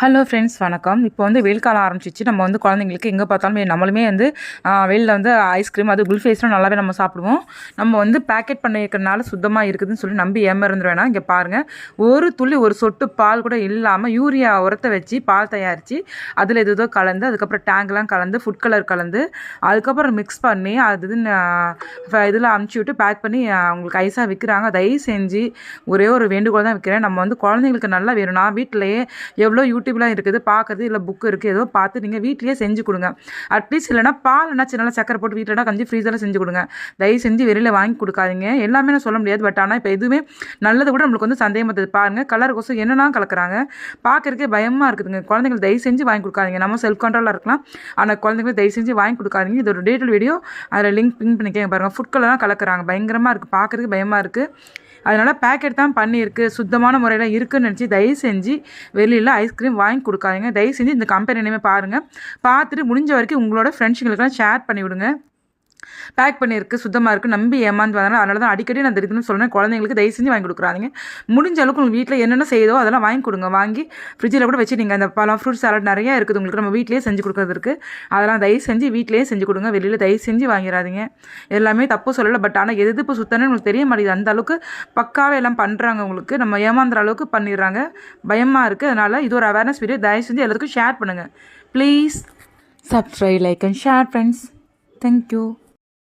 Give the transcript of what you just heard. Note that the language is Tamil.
ஹலோ ஃப்ரெண்ட்ஸ் வணக்கம். இப்போ வந்து வெயில் காலம் ஆரம்பிச்சிச்சு. நம்ம வந்து குழந்தைங்களுக்கு எங்கே பார்த்தாலுமே நம்மளுமே வந்து வெயிலில் வந்து ஐஸ்கிரீம் அது குல்ஃபேஸ்லாம் நல்லாவே நம்ம சாப்பிடுவோம். நம்ம வந்து பேக்கெட் பண்ணியிருக்கறனால சுத்தமாக இருக்குதுன்னு சொல்லி நம்பி ஏமாறந்துரு வேணாம். இங்கே பாருங்கள் ஒரு துளி ஒரு சொட்டு பால் கூட இல்லாமல் யூரியா உரத்தை வச்சு பால் தயாரித்து அதில் எது ஏதோ கலந்து அதுக்கப்புறம் டேங்க்லாம் கலந்து ஃபுட் கலர் கலந்து அதுக்கப்புறம் மிக்ஸ் பண்ணி அது இதுன்னு இதில் அமுச்சு விட்டு பேக் பண்ணி அவங்களுக்கு ஐஸாக விற்கிறாங்க தயவு செஞ்சு ஒரே ஒரு வேண்டுகோள் தான் விற்கிறேன் நம்ம வந்து குழந்தைங்களுக்கு நல்லா வேணும் நான் வீட்டிலேயே எவ்வளோ யூடியூப்லாம் இருக்குது பார்க்குறது இல்லை புக்கு இருக்குது ஏதோ பார்த்து நீங்கள் வீட்லேயே செஞ்சு கொடுங்க. அட்லீஸ்ட் இல்லைனா பால் என்ன சின்ன சக்கரை போட்டு வீட்டிலனா கஞ்சி ஃப்ரீசரில் செஞ்சு கொடுங்க. தயவு செஞ்சு வெளியில் வாங்கி கொடுக்காதீங்க. எல்லாமே நான் சொல்ல முடியாது பட் ஆனால் இப்போ எதுவுமே நல்லது கூட நம்மளுக்கு வந்து சந்தேகம் வந்தது பாருங்கள் கலர் கொசம் என்னென்னா கலக்குறாங்க. பார்க்குறதுக்கே பயமாக இருக்குதுங்க. குழந்தைங்களுக்கு தயவு செஞ்சு வாங்கி கொடுக்காதீங்க. நம்ம செல்ஃப் கண்ட்ரோலாக இருக்கலாம். ஆனால் குழந்தைங்களுக்கு தயவு செஞ்சு வாங்கி கொடுக்காதீங்க. இதோட டீட்டெயில் வீடியோ அதில் லிங்க் பின் பண்ணிக்கங்க பாருங்கள் ஃபுட் கலர்லாம் கலக்குறாங்க. பயங்கரமாக இருக்குது பார்க்குறதுக்கு பயமாக இருக்குது அதனால் பேக்கெட் தான் பண்ணியிருக்கு. சுத்தமான முறையில் இருக்குன்னு நினச்சி தயவு செஞ்சு வெளியில் ஐஸ்கிரீம் வாங்கி கொடுக்காதீங்க. தயவு செஞ்சு இந்த கம்பெனி நேமே பாருங்கள் பார்த்துட்டு முடிஞ்ச வரைக்கும் உங்களோட ஃப்ரெண்ட்ஸுங்களுக்கெல்லாம் ஷேர் பண்ணி விடுங்க பேக் பண்ணியிருக்கு சுத்தமாக இருக்குது நம்பி ஏமாந்து வந்தாலும் அதனால தான் அடிக்கடி நான் தெரியுதுன்னு சொல்கிறேன் குழந்தைங்களுக்கு தயவு செஞ்சு வாங்கி கொடுக்குறாதீங்க முடிஞ்ச அளவுக்கு உங்கள் வீட்டில் என்னென்ன செய்யுதோ அதெல்லாம் வாங்கி கொடுங்க. வாங்கி ஃப்ரிட்ஜில் கூட வச்சு நீங்கள் அந்த பழம் ஃப்ரூட் சாலட் நிறையா இருக்குது உங்களுக்கு நம்ம வீட்டிலேயே செஞ்சு கொடுக்குறதுக்கு. அதெல்லாம் தயவு செஞ்சு வீட்டிலேயே செஞ்சு கொடுங்க. வெளியில் தயவு செஞ்சு வாங்கிடாதீங்க. எல்லாமே தப்பு சொல்லலை பட் ஆனால் எது இப்போ சுத்தம்னு உங்களுக்கு தெரிய மாட்டேங்குது. அந்த அளவுக்கு பக்காவே எல்லாம் பண்ணுறாங்க உங்களுக்கு. நம்ம ஏமாந்துற அளவுக்கு பண்ணிடுறாங்க. பயமாக இருக்குது அதனால் இது ஒரு அவேர்னஸ் வீடியோ தயவு செஞ்சு எல்லாத்துக்கும் ஷேர் பண்ணுங்கள் please subscribe like and share friends thank you